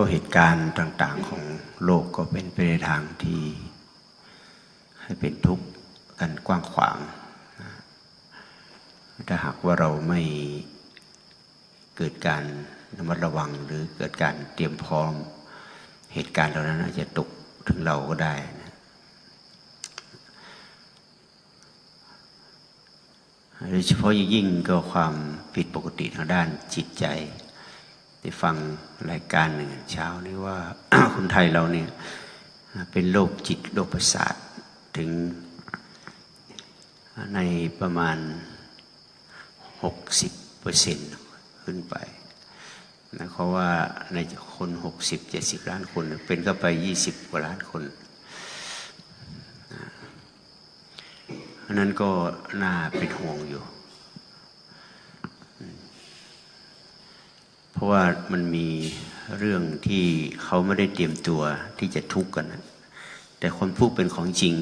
ก็เหตุการณ์ต่าง ๆของโลกก็เป็นไปในทางที่ให้เป็นทุกข์กันกว้างขวาง ถ้าหากว่าเราไม่เกิดการระมัดระวังหรือเกิดการเตรียมพร้อม เหตุการณ์เหล่านั้นอาจจะตกถึงเราก็ได้นะโดยเฉพาะอย่างยิ่งก็ความผิดปกติทางด้านจิตใจ ได้ฟังรายการหนึ่งเช้านี้ว่าคนไทยเราเนี่ยเป็นโรคจิตโรคประสาทถึงในประมาณ 60เปอร์เซ็นต์ขึ้นไปนะเพราะว่าในคนหกสิบเจ็ดสิบล้านคน เป็นก็ไปยี่สิบกว่าล้านคนอันนั้นก็น่าเป็นห่วงอยู่ เพราะว่ามันมีเรื่องที่เขาไม่ได้เตรียมตัวที่จะทุกข์กันนะแต่คนพูดเป็นของจริง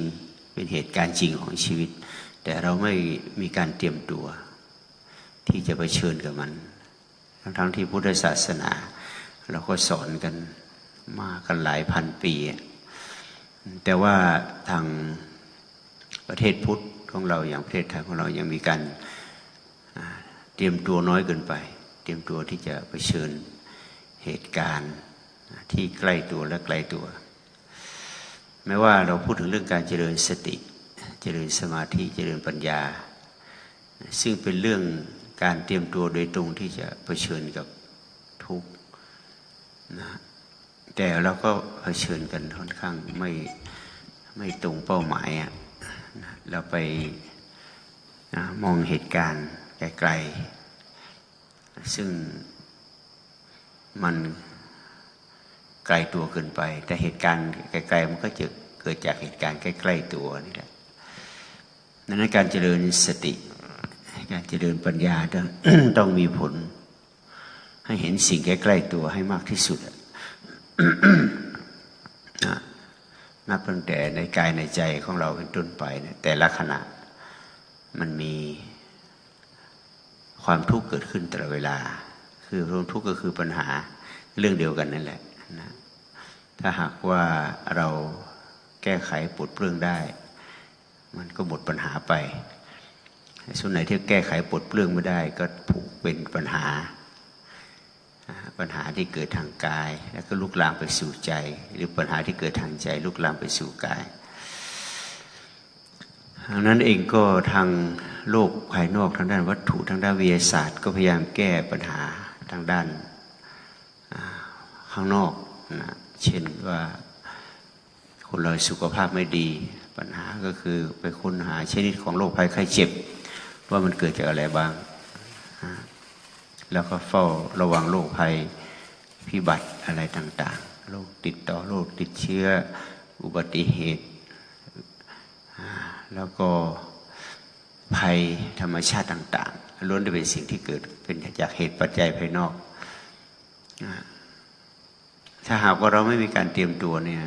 เป็นเหตุการณ์จริงของชีวิต แต่เราไม่มีการเตรียมตัว ที่จะไปเชิญกับมัน ทั้งๆที่พุทธศาสนา เราก็สอนกันมากันหลายพันปี แต่ว่าทางประเทศพุทธของเราอย่างประเทศไทยของเรายังมีการเตรียมตัวน้อยเกินไป เตรียมตัวที่จะไปเชิญเหตุการณ์ที่ใกล้ตัวและไกลตัว แม้ว่าเราพูดถึงเรื่องการเจริญสติ เจริญสมาธิเจริญปัญญา ซึ่งเป็นเรื่องการเตรียมตัวโดยตรงที่จะเผชิญกับทุกข์นะแต่เราก็เผชิญกันค่อนข้างไม่ไม่ตรงเป้าหมายอะเราไปนะมองเหตุการณ์ไกลๆ ซึ่งมันไกลตัวเกินไป แต่เหตุการณ์ไกลๆมันก็จะเกิดจากเหตุการณ์ใกล้ๆตัวนี่แหละดังนั้นการเจริญสติ การเจริญปัญญาต้องต้องมีผล ให้เห็นสิ่งใกล้ๆตัวให้มากที่สุดนับตั้งแต่ในกายในใจของเราเป็นต้นไป แต่ละขณะมันมี ความทุกข์เกิดขึ้นตลอดเวลา คือความทุกข์ก็คือปัญหาเรื่องเดียวกันนั่นแหละนะถ้าหากว่าเราแก้ไขปลดเปลื้องได้ มันก็หมดปัญหาไป ส่วนไหนที่แก้ไขปลดเปลื้องไม่ได้ ก็ผูกเป็นปัญหา ปัญหาที่เกิดทางกาย แล้วก็ลุกลามไปสู่ใจ หรือปัญหาที่เกิดทางใจลุกลามไปสู่กายดังนั้นเองก็ทาง โลกภายนอกทางด้านวัตถุทางด้านวิทยาศาสตร์ ก็พยายามแก้ปัญหาทางด้านข้างนอกนะเช่นว่าคนเราสุขภาพไม่ดี ปัญหาก็คือไปค้นหาชนิดของโรคภัยไข้เจ็บ ว่ามันเกิดจากอะไรบ้าง แล้วก็เฝ้าระวังโรคภัยพิบัติอะไรต่างๆโรคติดต่อโรคติดเชื้ออุบัติเหตุ แล้วก็ ภัยธรรมชาติต่าง ๆล้วนจะเป็นสิ่งที่เกิดเป็นจากเหตุปัจจัยภายนอก ถ้าหากว่าเราไม่มีการเตรียมตัวเนี่ย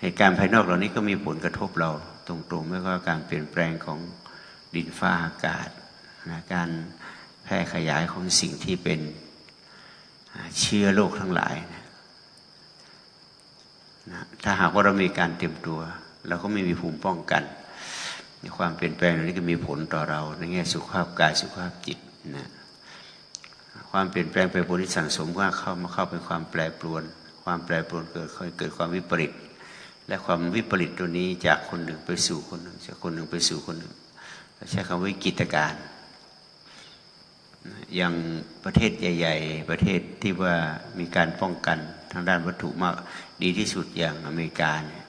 เหตุการณ์ภายนอกเหล่านี้ก็มีผลกระทบเราตรงๆไม่ว่าการเปลี่ยนแปลงของดินฟ้าอากาศนะการแพร่ขยายของสิ่งที่เป็นเชื้อโรคทั้งหลายนะถ้าหากว่าเรามีการเตรียมตัว เราก็ไม่มีภูมิป้องกัน ความเปลี่ยนแปลงนี้ก็มีผลต่อเราในแง่สุขภาพกายสุขภาพจิตนะความเปลี่ยนแปลงไปผลที่สั่งสมว่าเข้ามาเข้าเป็นความแปรปรวน ความแปรปรวนเกิดเกิดความวิปริตและความวิปริตตัวนี้จากคนหนึ่งไปสู่คนหนึ่งจากคนหนึ่งไปสู่คนหนึ่งใช้คำว่ากิจการอย่างประเทศใหญ่ ๆ ประเทศที่ว่ามีการป้องกันทางด้านวัตถุมากดีที่สุดอย่างอเมริกาเนี่ย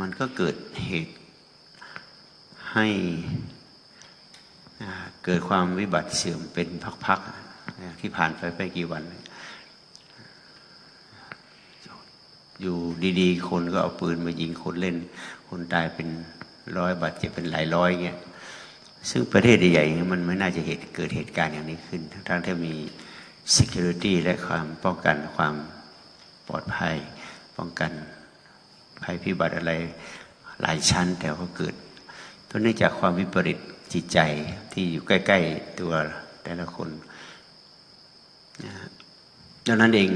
มันก็เกิดเหตุ ให้เกิดความวิบัติเสื่อมเป็นพักๆที่ผ่านไปไปกี่วัน อยู่ดีๆ คนก็เอาปืนมายิงคนเล่น คนตายเป็นร้อยบาดเจ็บเป็นหลายร้อยเงี้ยซึ่งประเทศใหญ่ๆมันไม่น่าจะเหตุเกิดเหตุการณ์อย่างนี้ขึ้น ทั้งๆที่มี security และความป้องกันความปลอดภัย ป้องกันภัยพิบัติอะไรหลายชั้นแต่ก็เกิด เพราะเนื่องจากความวิปริตจิตใจที่อยู่ใกล้ ๆ ตัวแต่ละคนนะดังนั้นเอง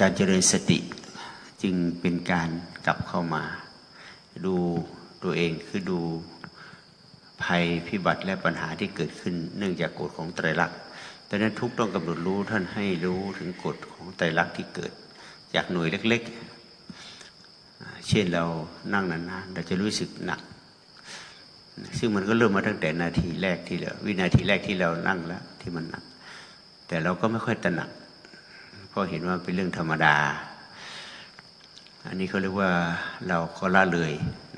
การเจริญสติจึงเป็นการกลับเข้ามา ดูตัวเองคือดูภัยพิบัติและปัญหาที่เกิดขึ้น เนื่องจากกฎของไตรลักษณ์ดังนั้นทุกต้องกำหนดรู้ท่านให้รู้ถึงกฎของไตรลักษณ์ที่เกิด จากหน่วยเล็ก ๆ เช่นเรานั่งนานๆเราจะรู้สึกหนัก ซึ่งมันก็เริ่มมาตั้งแต่นาทีแรกที่เราวินาทีแรกที่เรานั่งแล้วที่มันหนัก แต่เราก็ไม่ค่อยตระหนักเพราะเห็นว่าเป็นเรื่องธรรมดา อันนี้เขาเรียกว่าเราก็ละเลย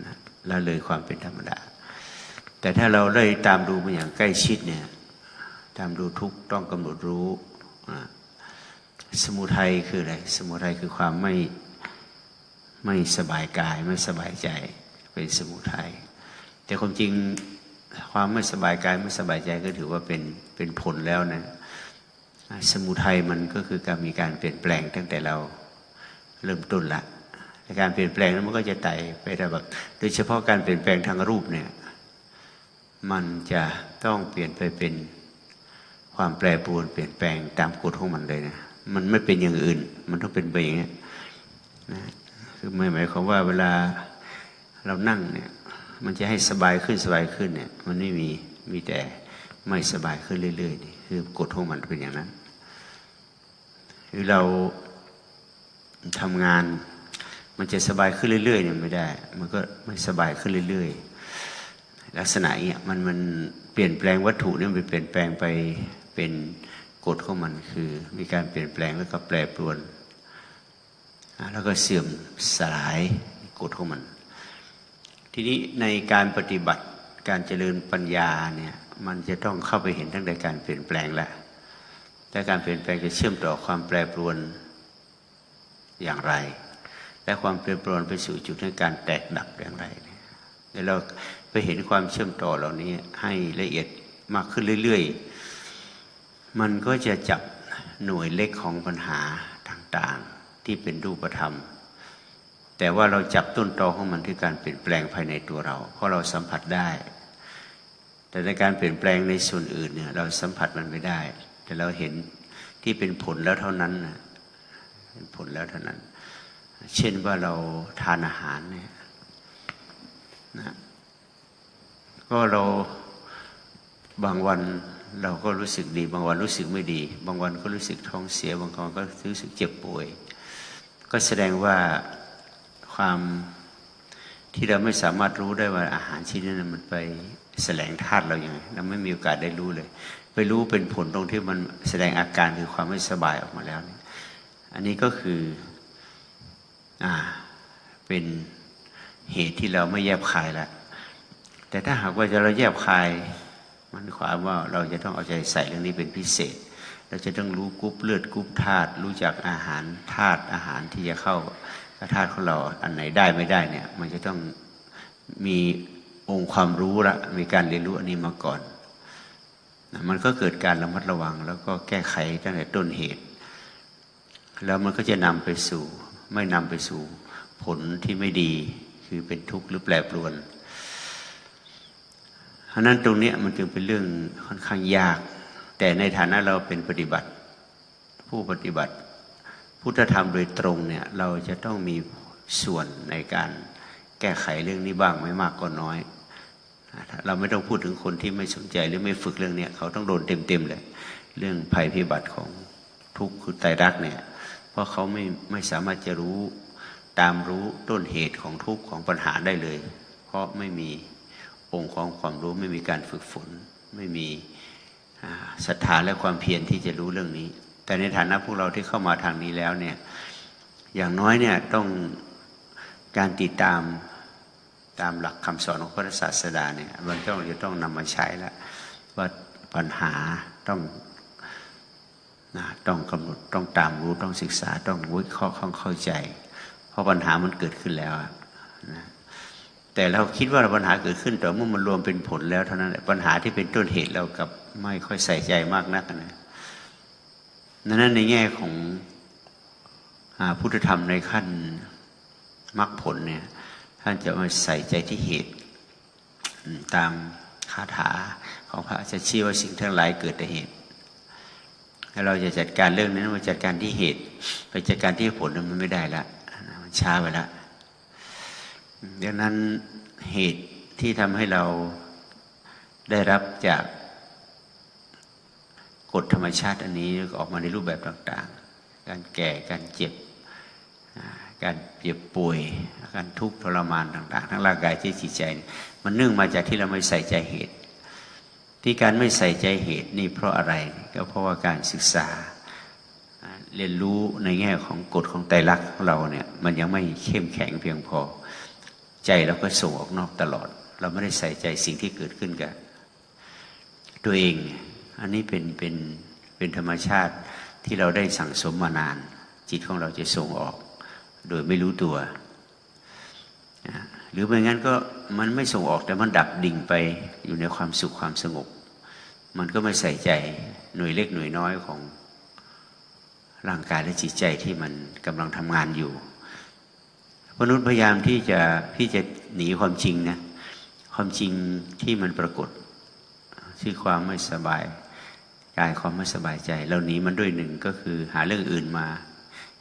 นะละเลยความเป็นธรรมดา แต่ถ้าเราได้ตามดูมันอย่างใกล้ชิดเนี่ยตามดูทุกต้องกำหนดรู้สมุทัยคืออะไร สมุทัยคือความไม่ไม่สบายกายไม่สบายใจเป็นสมุทัย แต่ความจริงความไม่สบายกายไม่สบายใจก็ถือว่าเป็นเป็นผลแล้วนะ สมุทัยมันก็คือการมีการเปลี่ยนแปลงตั้งแต่เราเริ่มต้นละแต่การเปลี่ยนแปลงนั้นมันก็จะไต่ไปได้แบบโดยเฉพาะการเปลี่ยนแปลงทางรูปเนี่ยมันจะต้องเปลี่ยนไปเป็นความแปรปรวนเปลี่ยนแปลงตามกฎของมันเลยนะมันไม่เป็นอย่างอื่น มันต้องเป็นไปอย่างนี้นะคือไม่หมายความว่าเวลาเรานั่งเนี่ย มันจะให้สบายขึ้นสบายขึ้นเนี่ย มันไม่มีมีแต่ไม่สบายขึ้นเรื่อยๆนี่คือกฎของมันเป็นอย่างนั้นหรือเราทำงาน มันจะสบายขึ้นเรื่อยๆเนี่ยไม่ได้ มันก็ไม่สบายขึ้นเรื่อยๆ ลักษณะเนี้ยมันมันเปลี่ยนแปลงวัตถุเนี่ยมันเปลี่ยนแปลงไปเป็นกฎของมันคือ มีการเปลี่ยนแปลงแล้วก็แปรปรวน แล้วก็เสื่อมสลายกฎของมัน ทีนี้ในการปฏิบัติการเจริญปัญญาเนี่ยมันจะต้องเข้าไปเห็นตั้งแต่การเปลี่ยนแปลงแล้วแต่การเปลี่ยนแปลงจะเชื่อมต่อความแปรปรวนอย่างไร และความแปรปรวนไปสู่จุดในการแตกดับอย่างไรเนี่ยเราไปเห็นความเชื่อมต่อเหล่านี้ให้ละเอียดมากขึ้นเรื่อย ๆ มันก็จะจับหน่วยเล็กของปัญหาต่างๆ ที่เป็นรูปธรรม แต่ว่าเราจับต้นตอของมันที่การเปลี่ยนแปลงภายในตัวเรา เพราะเราสัมผัสได้ แต่ในการเปลี่ยนแปลงในส่วนอื่นเนี่ยเราสัมผัสมันไม่ได้ แต่เราเห็นที่เป็นผลแล้วเท่านั้นนะเป็นผลแล้วเท่านั้น เช่นว่าเราทานอาหารเนี่ยนะก็เราบางวันเราก็รู้สึกดี บางวันรู้สึกไม่ดี บางวันก็รู้สึกท้องเสีย บางวันก็รู้สึกเจ็บป่วย ก็แสดงว่า ความที่เราไม่สามารถรู้ได้ว่าอาหารชิ้นนั้นมันไปแสลงธาตุเราอย่างไรเราไม่มีโอกาสได้รู้เลย ไปรู้เป็นผลตรงที่มันแสดงอาการคือความไม่สบายออกมาแล้วเนี่ยอันนี้ก็คืออ่าเป็นเหตุที่เราไม่แยบคายล้วแต่ถ้าหากว่าจะเราแยบคายมันความว่าเราจะต้องเอาใจใส่เรื่องนี้เป็นพิเศษ เราจะต้องรู้กรุ๊ปเลือดกรุ๊ปธาตุรู้จักอาหารธาตุอาหารที่จะเข้า กระธาตุของเราอันไหนได้ไม่ได้เนี่ย มันจะต้องมีองค์ความรู้ละมีการเรียนรู้อันนี้มาก่อนนะมันก็เกิดการระมัดระวัง แล้วก็แก้ไขตั้งแต่ต้นเหตุ แล้วมันก็จะนำไปสู่ ไม่นำไปสู่ผลที่ไม่ดีคือเป็นทุกข์หรือแปรปรวนเพราะนั้นตรงนี้มันจึงเป็นเรื่องค่อนข้างยาก แต่ในฐานะเราเป็นปฏิบัติ ผู้ปฏิบัติ พุทธธรรมโดยตรงเนี่ยเราจะต้องมีส่วนในการแก้ไขเรื่องนี้บ้างไม่มากก็น้อย เราไม่ต้องพูดถึงคนที่ไม่สนใจหรือไม่ฝึกเรื่องนี้เขาต้องโดนเต็มๆเลยเรื่องภัยพิบัติของทุกข์คือไตรักเนี่ยเพราะเขาไม่ไม่สามารถจะรู้ตามรู้ต้นเหตุของทุกข์ของปัญหาได้เลย เพราะไม่มีองค์ของความรู้ไม่มีการฝึกฝน ไม่มีศรัทธาและความเพียรที่จะรู้เรื่องนี้ แต่ในฐานะพวกเราที่เข้ามาทางนี้แล้วเนี่ย อย่างน้อยเนี่ยต้องการติดตามตามหลักคำสอนของพระศาสดาเนี่ยมันต้องจะต้องนำมาใช้แล้วว่าปัญหาต้องนะต้องกำหนดต้องตามรู้ต้องศึกษาต้องวิเคราะห์ต้องเข้าใจ เพราะปัญหามันเกิดขึ้นแล้วนะแต่เราคิดว่าปัญหาเกิดขึ้นแต่เมื่อมันรวมเป็นผลแล้วเท่านั้นปัญหาที่เป็นต้นเหตุเรากับไม่ค่อยใส่ใจมากนักนะ นั้นในแง่ของอพุทธธรรมในขั้นมรรคผลเนี่ยท่านจะมาใส่ใจที่เหตุ ตามคาถาของพระจะชี้ว่าสิ่งทั้งหลายเกิดแต่เหตุถ้าเราจะจัดการเรื่องนั้นมาจัดการที่เหตุ ไปจัดการที่ผลมันไม่ได้ละมันช้าไปละดังนั้นเหตุที่ทำให้เราได้รับจาก กฎธรรมชาติอันนี้ออกมาในรูปแบบต่าง ๆ การแก่การเจ็บ การเจ็บป่วย การทุกข์ทรมานต่าง ๆ ทั้งร่างกายที่จิตใจ มันเนื่องมาจากที่เราไม่ใส่ใจเหตุ ที่การไม่ใส่ใจเหตุนี่เพราะอะไรก็เพราะว่าการศึกษาเรียนรู้ในแง่ของกฎของไตรลักษณ์ของเราเนี่ยมันยังไม่เข้มแข็งเพียงพอ ใจเราก็ส่งออกนอกตลอด เราไม่ได้ใส่ใจสิ่งที่เกิดขึ้นกับตัวเอง อันนี้เป็นเป็นเป็นธรรมชาติที่เราได้สั่งสมมานาน จิตของเราจะส่งออก โดยไม่รู้ตัว หรือไม่งั้นก็มันไม่ส่งออกแต่มันดับดิ่งไปอยู่ในความสุขความสงบ มันก็ไม่ใส่ใจหน่วยเล็กหน่วยน้อยของร่างกายและจิตใจที่มันกำลังทำงานอยู่มนุษย์พยายามที่จะที่จะหนีความจริงนะความจริงที่มันปรากฏชื่อความไม่สบาย กายความไม่สบายใจ เราหนีมันด้วยหนึ่งก็คือหาเรื่องอื่นมา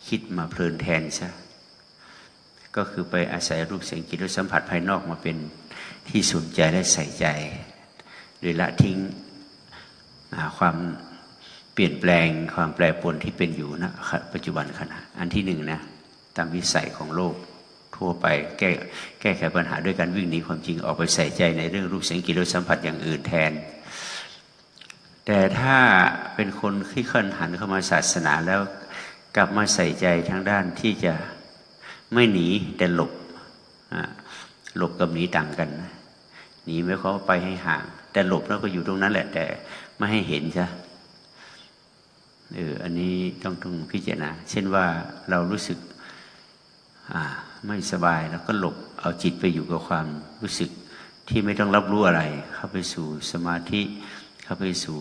คิดมาเพลินแทนซะก็คือไปอาศัยรูปเสียงกลิ่นรสสัมผัสภายนอกมาเป็นที่สนใจและใส่ใจโดยละทิ้งความเปลี่ยนแปลงความแปรปรวนที่เป็นอยู่ณนะปัจจุบันขณะอันที่หนึ่งนะตามวิสัยของโลกทั่วไปแก้แก้ไขปัญหาด้วยการวิ่งหนีความจริงออกไปใส่ใจในเรื่องรูปเสียงกลิ่นรสสัมผัสอย่างอื่นแทน แต่ถ้าเป็นคนที่ค่อนหันเข้ามาศาสนาแล้วกลับมาใส่ใจทางด้านที่จะไม่หนีแต่หลบหลบกับหนีต่างกันหนีไม่เขาไปให้ห่าง แต่หลบแล้วก็อยู่ตรงนั้นแหละ แต่ไม่ให้เห็นใช่เอออันนี้ต้องต้องพิจารณา เช่นว่าเรารู้สึกไม่สบายแล้วก็หลบเอาจิตไปอยู่กับความรู้สึกที่ไม่ต้องรับรู้อะไร เข้าไปสู่สมาธิ เข้าไปสู่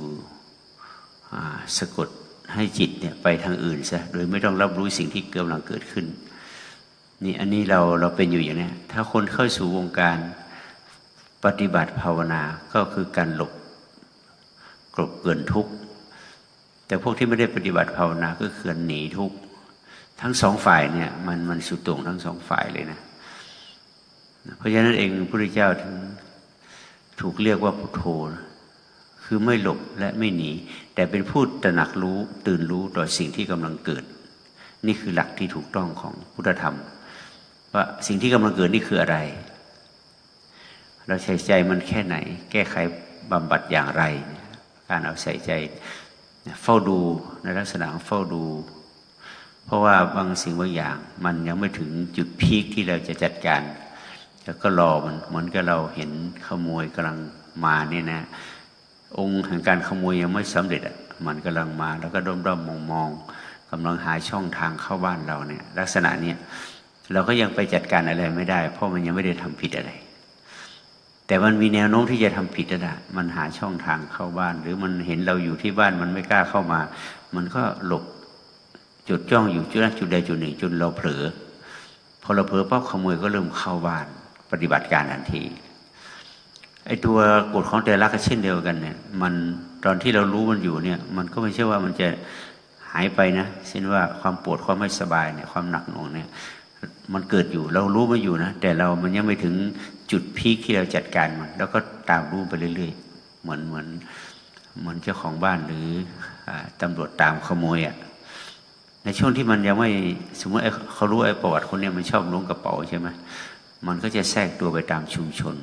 สะกดให้จิตเนี่ยไปทางอื่นซะโดยไม่ต้องรับรู้สิ่งที่กำลังเกิดขึ้นนี่อันนี้เราเราเป็นอยู่อย่างนี้ถ้าคนเข้าสู่วงการปฏิบัติภาวนาก็คือการหลบกลบเกินทุกข์แต่พวกที่ไม่ได้ปฏิบัติภาวนาก็คือหนีทุกข์ทั้งสองฝ่ายเนี่ยมันมันสุดโต่งทั้งสองฝ่ายเลยนะ เพราะฉะนั้นเองพระพุทธเจ้าถึงถูกเรียกว่าพุทโธ คือไม่หลบและไม่หนี แต่เป็นผู้ตระหนักรู้ตื่นรู้ต่อสิ่งที่กำลังเกิด นี่คือหลักที่ถูกต้องของพุทธธรรม ว่าสิ่งที่กำลังเกิดนี่คืออะไร เราใส่ใจมันแค่ไหน แก้ไขบำบัดอย่างไร การเอาใส่ใจเฝ้าดูในลักษณะเฝ้าดู เพราะว่าบางสิ่งบางอย่าง มันยังไม่ถึงจุดพีคที่เราจะจัดการ แล้วก็รอมันเหมือนกับเราเห็นขโมยกำลังมาเนี่ยนะ องค์แห่งการขโมยยังไม่สำเร็จอะมันกำลังมาแล้วก็ด้อมด้อมมองมองกำลังหาช่องทางเข้าบ้านเราเนี่ย ลักษณะเนี้ยเราก็ยังไปจัดการอะไรไม่ได้ เพราะมันยังไม่ได้ทำผิดอะไร แต่มันมีแนวโน้มที่จะทำผิดนะมันหาช่องทางเข้าบ้าน หรือมันเห็นเราอยู่ที่บ้านมันไม่กล้าเข้ามา มันก็หลบจุดจ้องอยู่จุดนั้นจุดใดจุดหนึ่งจนเราเผลอพอเราเผลอปั๊บขโมยก็เริ่มเข้าบ้าน ปฏิบัติการทันที ไอตัวกฎของแต่ละก็เช่นเดียวกันเนี่ย มันตอนที่เรารู้มันอยู่เนี่ย มันก็ไม่ใช่ว่ามันจะหายไปนะเช่นว่าความปวดความไม่สบายเนี่ยความหนักหน่วงเนี่ย มันเกิดอยู่เรารู้มันอยู่นะแต่เรามันยังไม่ถึงจุดพีคที่เราจัดการมันแล้วก็ตามรู้ไปเรื่อย ๆ เหมือนเหมือนเหมือนเจ้าของบ้านหรือตำรวจตามขโมยอะ่ะในช่วงที่มันยังไม่สมมติเขารู้ไอ้ประวัติคนเนี้มันชอบล้วงกระเป๋าใช่ไหมมันก็จะแทรกตัวไปตามชุมชน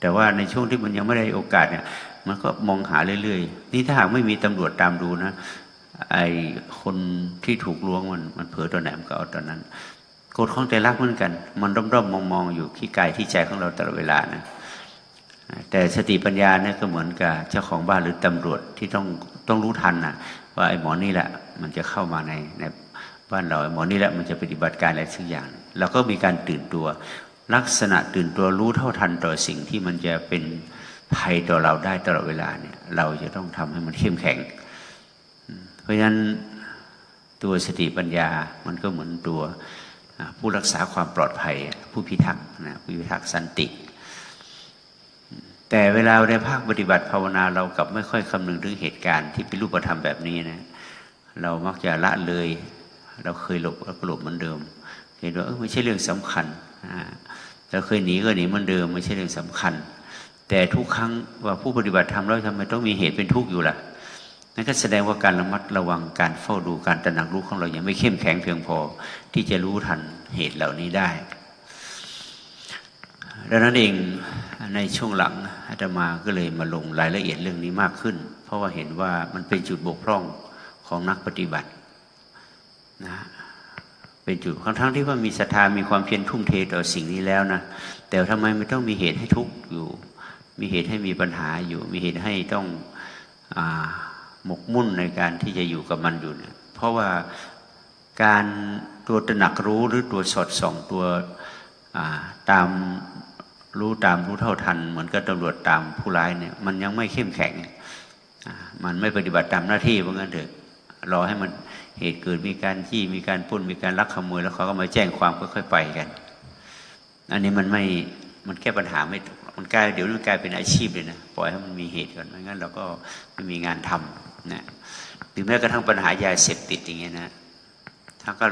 แต่ว่าในช่วงที่มันยังไม่ได้โอกาสเนี่ย มันก็มองหาเรื่อยๆ นี่ถ้าหากไม่มีตำรวจตามดูนะ ไอคนที่ถูกล้วงมันมันเผลอตอนไหนมันก็เอาตอนนั้นกฎของใจรักเหมือนกัน มันร่อมๆมองๆอยู่ที่กายที่ใจของเราตลอดเวลานะแต่สติปัญญาเนี่ยก็เหมือนกับเจ้าของบ้านหรือตำรวจที่ต้องต้องรู้ทันนะว่าไอ้หมอนี่แหละ มันจะเข้ามาในในบ้านเราไอ้หมอนี่แหละมันจะปฏิบัติการอะไรสักอย่างเราก็มีการตื่นตัว ลักษณะตื่นตัวรู้เท่าทันต่อสิ่งที่มันจะเป็นภัยต่อเราได้ตลอดเวลาเนี่ย เราจะต้องทำให้มันเข้มแข็ง เพราะฉะนั้นตัวสติปัญญามันก็เหมือนตัวผู้รักษาความปลอดภัย ผู้พิทักษ์นะผู้พิทักษ์สันติ แต่เวลาในภาคปฏิบัติภาวนาเรากับไม่ค่อยคำนึงถึงเหตุการณ์ที่เป็นรูปธรรมแบบนี้นะเรามักจะละเลย เราเคยหลบเราก็หลบเหมือนเดิม เห็นว่าไม่ใช่เรื่องสำคัญอ่า เราเคยหนีก็หนีเหมือนเดิมไม่ใช่เรื่องสำคัญ แต่ทุกครั้งว่าผู้ปฏิบัติธรรมแล้วทำไมต้องมีเหตุเป็นทุกข์อยู่ล่ะนั่นก็แสดงว่าการระมัดระวังการเฝ้าดูการตระหนักรู้ของเรายังไม่เข้มแข็งเพียงพอ ที่จะรู้ทันเหตุเหล่านี้ได้ดังนั้นเองในช่วงหลังอาตมาก็เลยมาลงรายละเอียดเรื่องนี้มากขึ้น เพราะว่าเห็นว่ามันเป็นจุดบกพร่องของนักปฏิบัตินะ เป็นจุดทั้งทั้งที่ว่ามีศรัทธามีความเพียรทุ่มเทต่อสิ่งนี้แล้วนะแต่ทำไมไม่ต้องมีเหตุให้ทุกข์อยู่ มีเหตุให้มีปัญหาอยู่ มีเหตุให้ต้องอหมกมุ่นในการที่จะอยู่กับมันอยู่เนี่ยเพราะว่าการตัวตระหนักรู้หรือตัวสอดส่องตัวตามรู้ตามรู้เท่าทัน เหมือนกับตำรวจตามผู้ร้ายเนี่ยมันยังไม่เข้มแข็ง มันไม่ปฏิบัติตามหน้าที่เพราะงั้นเถอะรอให้มัน เหตุเกิดมีการที่มีการปล้นมีการลักขโมยแล้วเขาก็มาแจ้งความค่อยๆไปกัน อันนี้มันไม่มันแก้ปัญหาไม่ถูกมันกลายเดี๋ยวมันกลายเป็นอาชีพเลยนะปล่อยให้มันมีเหตุก่อนไม่งั้นเราก็ไม่มีงานทำนะหรือแม้กระทั่งปัญหายาเสพติดอย่างเงี้ยนะทั้งก็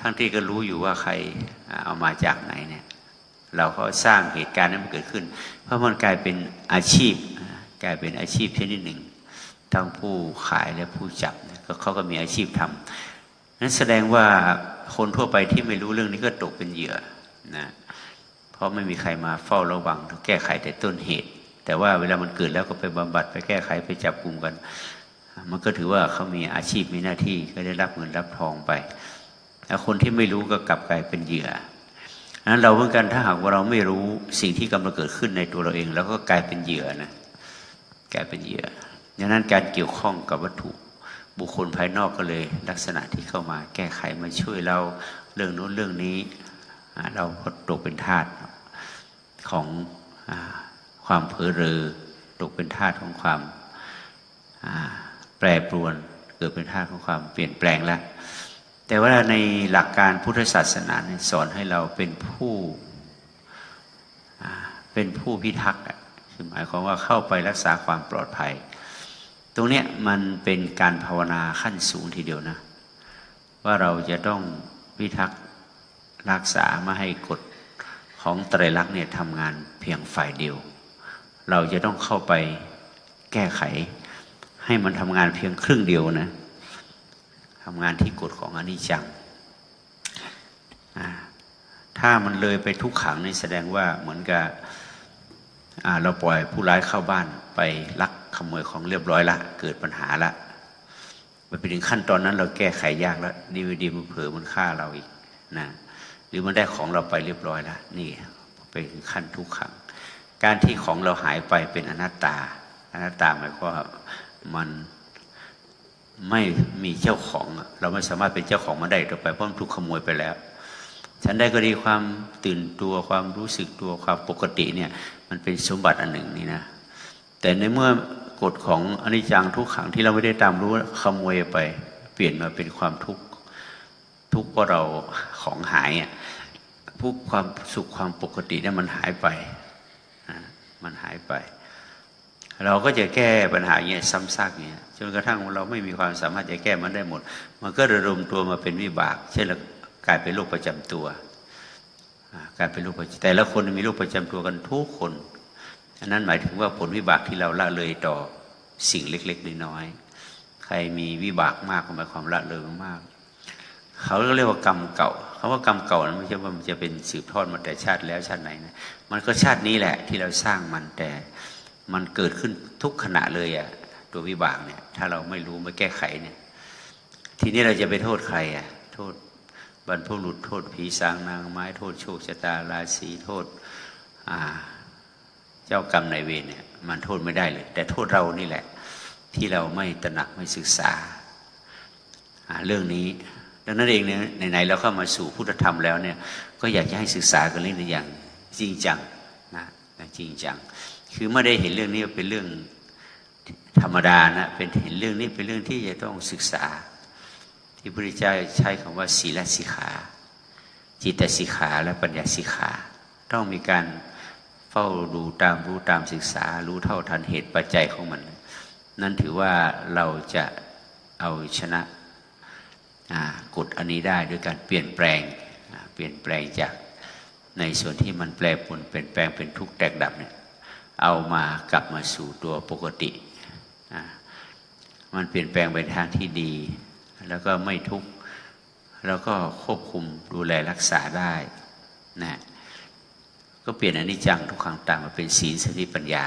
ทั้งที่ก็รู้อยู่ว่าใครเอามาจากไหนเนี่ยเราก็สร้างเหตุการณ์นั้นมันเกิดขึ้น เพราะมันกลายเป็นอาชีพ กลายเป็นอาชีพชนิดหนึ่งทั้งผู้ขายและผู้จับนี่ยก็ เขาก็มีอาชีพทำนั้นแสดงว่าคนทั่วไปที่ไม่รู้เรื่องนี้ก็ตกเป็นเหยื่อนะเพราะไม่มีใครมาเฝ้าระวังแก้ไขแต่ต้นเหตุ แต่ว่าเวลามันเกิดแล้วก็ไปบำบัดไปแก้ไขไปจับกลุ่มกัน มันก็ถือว่าเขามีอาชีพมีหน้าที่ก็ได้รับเงินรับทองไปแต่คนที่ไม่รู้ก็กลับกลายเป็นเหยื่อนั้นเราเหมือนกันถ้าหากว่าเราไม่รู้สิ่งที่กำลังเกิดขึ้นในตัวเราเอง แล้วก็กลายเป็นเหยื่อนะกลายเป็นเหยื่อดังนั้นการเกี่ยวข้องกับวัตถุ บุคคลภายนอกก็เลย ลักษณะที่เข้ามาแก้ไขมาช่วยเราเรื่องโน้นเรื่องนี้ เราก็ตกเป็นทาสของอความเผลอเรอตกเป็นทาสของความแปรปรวนเกิดเป็นทาสของความเปลี่ยนแปลงแล้ว แต่ว่าในหลักการพุทธศาสนาสอนให้เราเป็นผู้เป็นผู้พิทักษ์คือหมายความว่าเข้าไปรักษาความปลอดภัย ตรงเนี้ยมันเป็นการภาวนาขั้นสูงทีเดียวนะ ว่าเราจะต้องพิทักษ์รักษาไม่ให้กฎของไตรลักษณ์เนี่ยทำงานเพียงฝ่ายเดียว เราจะต้องเข้าไปแก้ไข ให้มันทำงานเพียงครึ่งเดียวนะทำงานที่กฎของอนิจจังถ้ามันเลยไปทุกขังนี่แสดงว่าเหมือนกับเราปล่อยผู้ร้ายเข้าบ้านไปลัก ขโมยของเรียบร้อยละ เกิดปัญหาละมันไปถึงขั้นตอนนั้นเราแก้ไขยากแล้วดีวดีมันเผลอมันฆ่าเราอีกนะหรือมันได้ของเราไปเรียบร้อยแล้วนี่ไปถึงขั้นทุกขัง การที่ของเราหายไปเป็นอนัตตา อนัตตาหมายความว่ามันไม่มีเจ้าของ เราไม่สามารถเป็นเจ้าของมันได้ต่อไปเพราะมันถูกขโมยไปแล้วฉันได้ก็ดีความตื่นตัวความรู้สึกตัวความปกติเนี่ย มันเป็นสมบัติอันหนึ่งนี่นะแต่ในเมื่อ กฎของอนิจจังทุกขังที่เราไม่ได้ตามรู้ขโมยไป เปลี่ยนมาเป็นความทุกข์ทุกข์เพราะเราของหายอะผู้ความสุขความปกติเนี่ยมันหายไปมันหายไป เราก็จะแก้ปัญหาอย่างเงี้ยซ้ำซากเงี้ยจนกระทั่งเราไม่มีความสามารถจะแก้มันได้หมด มันก็ระดมตัวมาเป็นวิบาก เช่นเรากลายเป็นโรคประจำตัวกลายเป็นโรคประจำแต่ละคนมีโรคประจำตัวกันทุกคน อันนั้นหมายถึงว่าผลวิบากที่เราละเลยต่อสิ่งเล็ก ๆ น้อยๆใครมีวิบากมากก็หมายความละเลยมาก เขาเรียกว่ากรรมเก่าคำว่ากรรมเก่านั้นไม่ใช่ว่ามันจะเป็นสืบทอดมาแต่ชาติแล้วชาติไหนนะมันก็ชาตินี้แหละที่เราสร้างมันแต่มันเกิดขึ้นทุกขณะเลยอะตัววิบากเนี่ย ถ้าเราไม่รู้ไม่แก้ไขเนี่ย ทีนี้เราจะไปโทษใครอะโทษบรรพบุรุษโทษผีสางนางไม้ โทษโชคชะตาราศีโทษ อ่า เจ้ากรรมนายเวรเนี่ยมันโทษไม่ได้เลย แต่โทษเรานี่แหละ ที่เราไม่ตระหนักไม่ศึกษา เรื่องนี้ดังนั้นเองเนี่ยไหนๆเราเข้ามาสู่พุทธธรรมแล้วเนี่ยก็อยากจะให้ศึกษากันเรื่องนี้อย่างจริงจังนะจริงจัง คือไม่ได้เห็นเรื่องนี้เป็นเรื่องธรรมดานะเป็นเห็นเรื่องนี้เป็นเรื่องที่จะต้องศึกษา ที่พระพุทธเจ้าใช้คำว่าศีลสิกขา จิตสิกขาและปัญญาสิกขา ต้องมีการ เฝ้าดูตามรู้ตามศึกษา รู้เท่าทันเหตุปัจจัยของมัน นั่นถือว่าเราจะเอาชนะกฎอันนี้ได้ด้วยการเปลี่ยนแปลงเปลี่ยนแปลงจากในส่วนที่มันแปรปรวนเปลี่ยนแปลงเป็นทุกข์แตกดับเนี่ยเอามากลับมาสู่ตัวปกติ มันเปลี่ยนแปลงไปทางที่ดี แล้วก็ไม่ทุกข์ แล้วก็ควบคุมดูแลรักษาได้นะ ก็เปลี่ยนอนิจจังทุกขังต่ามมาเป็นศีลสติปัญญา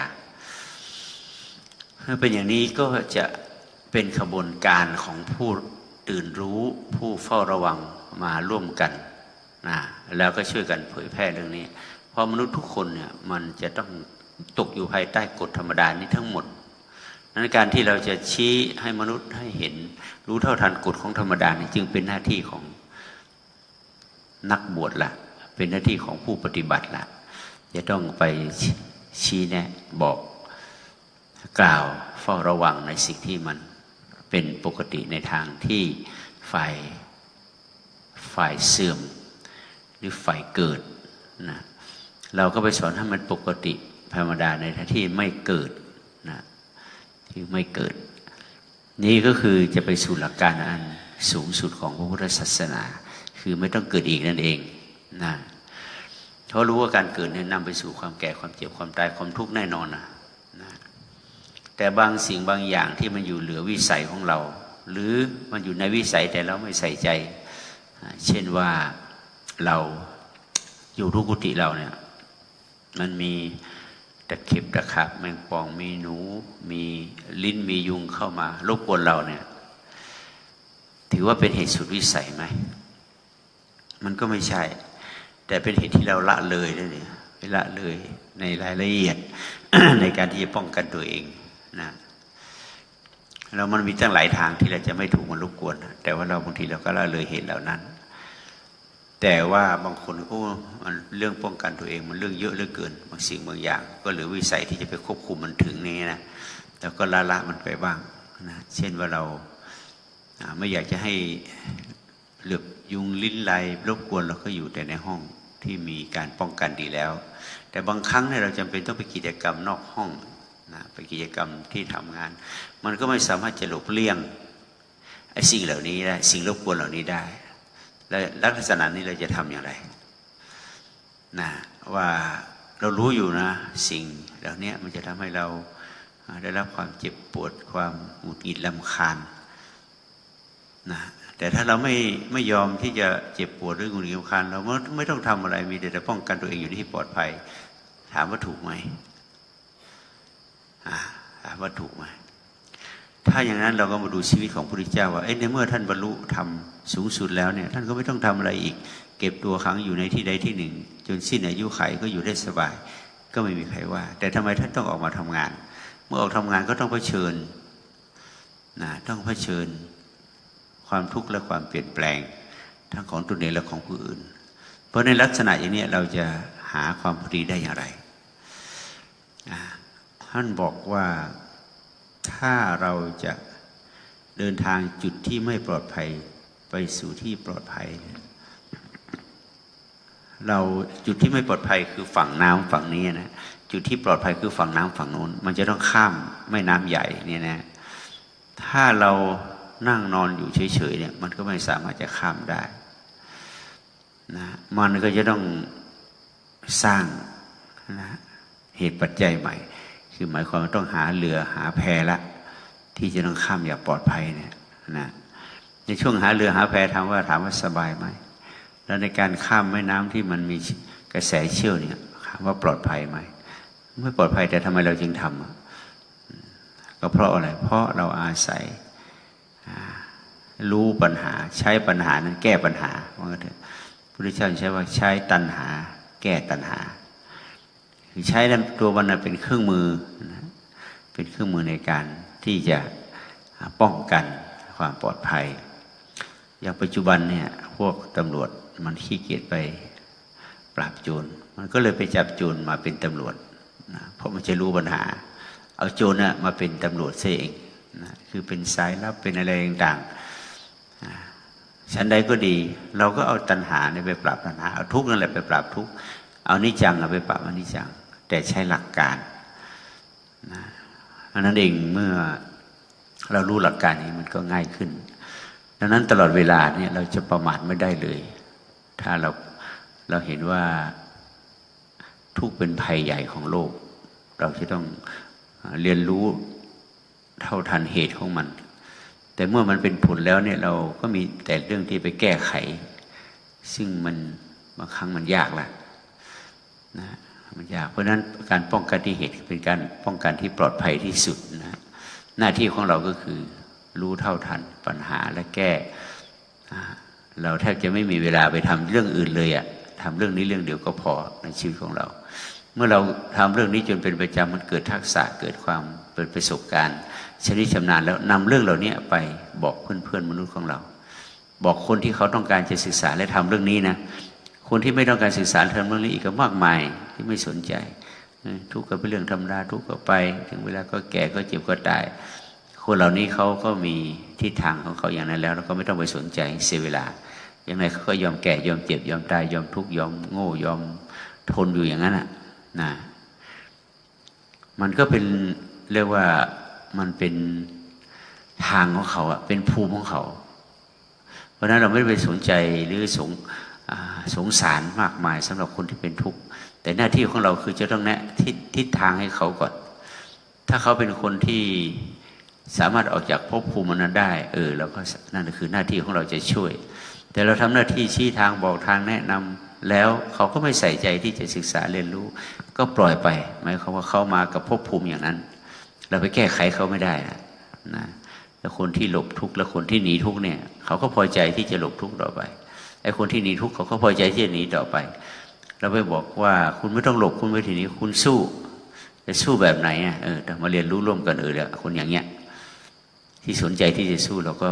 ถ้าเป็นอย่างนี้ก็จะเป็นขบวนการของผู้ตื่นรู้ผู้เฝ้าระวังมาร่วมกันนะแล้วก็ช่วยกันเผยแพร่เรื่องนี้ เพราะมนุษย์ทุกคนเนี่ยมันจะต้องตกอยู่ภายใต้กฎธรรมดานี้ทั้งหมดนั้นการที่เราจะชี้ให้มนุษย์ให้เห็น รู้เท่าทันกฎของธรรมดานี่จึงเป็นหน้าที่ของนักบวชละเป็นหน้าที่ของผู้ปฏิบัติละ จะต้องไปชี้แนะบอกกล่าวเฝ้าระวังในสิ่งที่มันเป็นปกติในทางที่ฝ่ายฝ่ายเสื่อม หรือฝ่ายเกิดนะเราก็ไปสอนให้มันปกติธรรมดาในทางที่ไม่เกิดนะที่ไม่เกิด นี่ก็คือจะไปสู่หลักการอันสูงสุดของพระพุทธศาสนา คือไม่ต้องเกิดอีกนั่นเองนะ เพรารู้ว่าการเกิดเนี่ยนำไปสู่ความแก่ความเจ็บความตายความทุกข์แน่นอนนะนะแต่บางสิ่งบางอย่างที่มันอยู่เหลือวิสัยของเรา หรือมันอยู่ในวิสัยแต่เราไม่ใส่ใจ เช่นว่าเราอยู่ทุกกุฏิเราเนี่ยมันมีตะเข็บตะขับแมงป่องมีหนู มีลิ้นมียุงเข้ามารบกวนเราเนี่ยถือว่าเป็นเหตุสุดวิสัยไหม มันก็ไม่ใช่ แต่เป็นเหตุที่เราละเลยนั่นเองละเลยในรายละเอียดในการที่จะป้องกันตัวเองนะแล้วมันมีตั้งหลายทางที่เราจะไม่ถูกมันรบกวน แต่ว่าเราบางทีเราก็ละเลยเหตุเหล่านั้น แต่ว่าบางคนโอ้มันเรื่องป้องกันตัวเอง มันเรื่องเยอะเหลือเกินบางสิ่งบางอย่าง ก็เหลือวิสัยที่จะไปควบคุมมันถึงนี้นะแล้วก็ละละมันไปบ้างนะเช่นว่าเราไม่อยากจะให้เหลือบยุงลิ้นไลรบกวนเราก็อยู่แต่ในห้อง ที่มีการป้องกันดีแล้ว แต่บางครั้งเนี่ยเราจำเป็นต้องไปกิจกรรมนอกห้องนะไปกิจกรรมที่ทำงาน มันก็ไม่สามารถจะหลบเลี่ยงไอ้สิ่งเหล่านี้ได้สิ่งรบกวนเหล่านี้ได้และลักษณะนี้เราจะทำอย่างไรนะว่าเรารู้อยู่นะสิ่งเหล่านี้มันจะทำให้เราได้รับความเจ็บปวดความหงุดหงิดลำคาญนะ แต่ถ้าเราไม่ไม่ยอมที่จะเจ็บปวดหรืองุดหงิดลำคาญเราไม่ไม่ต้องทำอะไรมีแต่จะป้องกันตัวเองอยู่ที่ปลอดภัย ถามว่าถูกไหมถามว่าถูกไหมถ้าอย่างนั้นเราก็มาดูชีวิตของพระพุทธเจ้าว่าเอ้ยในเมื่อท่านบรรลุธรรมสูงสุดแล้วเนี่ย ท่านก็ไม่ต้องทำอะไรอีก เก็บตัวขังอยู่ในที่ใดที่หนึ่ง จนสิ้นอายุไขก็อยู่ได้สบาย ก็ไม่มีใครว่า แต่ทำไมท่านต้องออกมาทำงาน เมื่อออกทำงานก็ต้องเผชิญนะต้องเผชิญ ความทุกข์และความเปลี่ยนแปลง ทั้งของตนเองและของผู้อื่น เพราะในลักษณะอย่างนี้เราจะหาความพอดีได้อย่างไรท่านบอกว่าถ้าเราจะเดินทางจุดที่ไม่ปลอดภัยไปสู่ที่ปลอดภัย เราจุดที่ไม่ปลอดภัยคือฝั่งน้ำฝั่งนี้นะจุดที่ปลอดภัยคือฝั่งน้ำฝั่งโน้น มันจะต้องข้ามแม่น้ำใหญ่เนี่ยนะถ้าเรา นั่งนอนอยู่เฉยๆเนี่ยมันก็ไม่สามารถจะข้ามได้นะมันก็จะต้องสร้างนะเหตุปัจจัยใหม่ คือหมายความว่าต้องหาเรือหาแพละ ที่จะต้องข้ามอย่างปลอดภัยเนี่ยนะในช่วงหาเรือหาแพถามว่าถามว่าสบายไหมแล้วในการข้ามแม่น้ำที่มันมีกระแสเชี่ยวเนี่ยถามว่าปลอดภัยไหมไม่ปลอดภัยแต่ทำไมเราจึงทำอะก็เพราะอะไร เพราะเราอาศัย รู้ปัญหา ใช้ปัญหานั้นแก้ปัญหาว่าเถอะพุทธเจ้าใช้ว่าใช้ตัณหา แก้ตัณหาคือใช้ตัวมันนะเป็นเครื่องมือเป็นเครื่องมือในการที่จะป้องกันความปลอดภัย อย่างปัจจุบันเนี่ยพวกตำรวจมันขี้เกียจไปปราบโจรมันก็เลยไปจับโจรมาเป็นตำรวจนะเพราะมันจะรู้ปัญหา เอาโจรน่ะมาเป็นตำรวจเสียเองนะคือเป็นสายลับเป็นอะไรต่างๆ ชั้นใดก็ดี เราก็เอาตัณหาเนี่ยไปปราบตัณหาเอาทุกข์นั่นแหละไปปราบทุกข์เอานิจจังเอาไปปราบอนิจจัง แต่ใช้หลักการนะอันนั้นเองเมื่อเรารู้หลักการนี้มันก็ง่ายขึ้น ดังนั้นตลอดเวลาเนี่ยเราจะประมาทไม่ได้เลย ถ้าเราเราเห็นว่าทุกข์เป็นภัยใหญ่ของโลก เราจะต้องเรียนรู้เท่าทันเหตุของมัน แต่เมื่อมันเป็นผลแล้วเนี่ยเราก็มีแต่เรื่องที่ไปแก้ไข ซึ่งมันบางครั้งมันยากละนะมันยากเพราะนั้นการป้องกันที่เหตุเป็นการป้องกันที่ปลอดภัยที่สุดนะหน้าที่ของเราก็คือรู้เท่าทันปัญหาและแก้ เราแทบจะไม่มีเวลาไปทำเรื่องอื่นเลยอะทำเรื่องนี้เรื่องเดียวก็พอในชีวิตของเรา เมื่อเราทำเรื่องนี้จนเป็นประจำมันเกิดทักษะเกิดความเปิดประสบการณ์ ชนิดชำนาญแล้วนำเรื่องเหล่านี้ไปบอกเพื่อนๆมนุษย์ของเรา บอกคนที่เขาต้องการจะศึกษาและทำเรื่องนี้นะคนที่ไม่ต้องการศึกษาทำเรื่องนี้อีกก็มากมายที่ไม่สนใจทุกข์ก็เป็นเรื่องธรรมดาทุกข์ก็ไป ถึงเวลาก็แก่ก็เจ็บก็ตายคนเหล่านี้เขาก็มีทิศทางของเขาอย่างนั้นแล้วเราก็ไม่ต้องไปสนใจเสียเวลาอย่างไรเขาก็ยอมแก่ยอมเจ็บยอมตายยอมทุกข์ยอมโง่ยอมทนอยู่อย่างนั้นน่ะนะมันก็เป็นเรียกว่า มันเป็นทางของเขาอะเป็นภูมิของเขา เพราะนั้นเราไม่ไปสนใจหรือสงสงสารมากมายสำหรับคนที่เป็นทุกข์แต่หน้าที่ของเราคือจะต้องแนะทิศทิศทางให้เขาก่อน ถ้าเขาเป็นคนที่สามารถออกจากภพภูมินั้นได้ เออเราก็นั่นคือหน้าที่ของเราจะช่วย แต่เราทำหน้าที่ชี้ทางบอกทางแนะนำแล้วเขาก็ไม่ใส่ใจที่จะศึกษาเรียนรู้ ก็ปล่อยไปหมายความว่าเขามากับภพภูมิอย่างนั้น เราไปแก้ไขเขาไม่ได้นะนะแล้วคนที่หลบทุกข์และคนที่หนีทุกข์เนี่ย เขาก็พอใจที่จะหลบทุกข์ต่อไปไอ้คนที่หนีทุกข์เขาก็พอใจที่จะหนีต่อไป เราไปบอกว่าคุณไม่ต้องหลบคุณไม่ทีนี้คุณสู้จะสู้แบบไหนอะเออแต่มาเรียนรู้ร่วมกันเออแล้วคนอย่างเงี้ย ที่สนใจที่จะสู้เราก็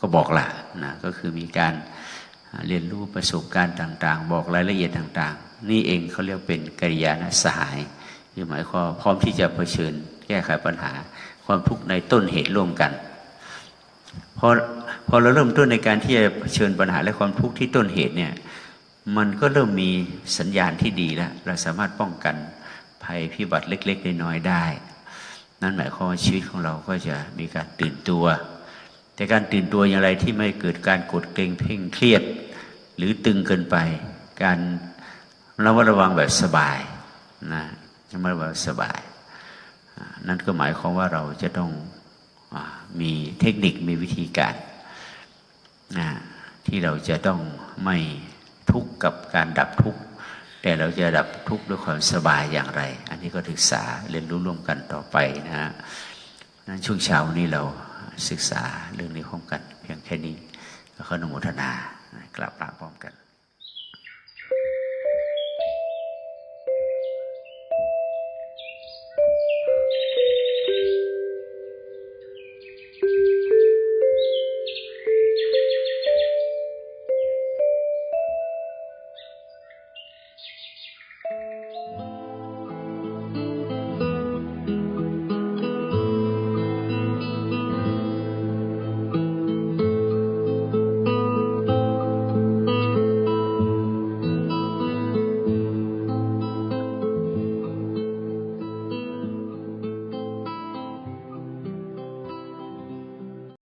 ก็บอกละนะก็คือมีการเรียนรู้ประสบการณ์ต่าง ๆ บอกรายละเอียดต่าง ๆ นี่เองเขาเรียกเป็นกัลยาณสหายคือหมายความพร้อมที่จะเผชิญ แก้ไขปัญหา ความทุกข์ในต้นเหตุร่วมกันพอพอเราเริ่มต้นในการที่จะเชิญปัญหาและความทุกข์ที่ต้นเหตุเนี่ยมันก็เริ่มมีสัญญาณที่ดีแล้ว เราสามารถป้องกันภัยพิบัติเล็ก ๆ น้อยๆได้ นั่นหมายความว่าชีวิตของเราก็จะมีการตื่นตัว แต่การตื่นตัวอย่างไรที่ไม่เกิดการกดเกรงเพ่งเครียด หรือตึงเกินไป การระมัดระวังแบบสบายนะระมัดระวังสบาย นั่นก็หมายความว่าเราจะต้องอมีเทคนิคมีวิธีการนะที่เราจะต้องไม่ทุกข์กับการดับทุกข์แต่เราจะดับทุกข์ด้วยความสบายอย่างไร อันนี้ก็ศึกษาเรียนรู้ร่วมกันต่อไปนะฮะนั้นช่วงเช้านี้เราศึกษาเรื่องนี้ร้อมกัน เพียงแค่นี้แล้วก็อนุโมทนา กลับลาพร้อมกัน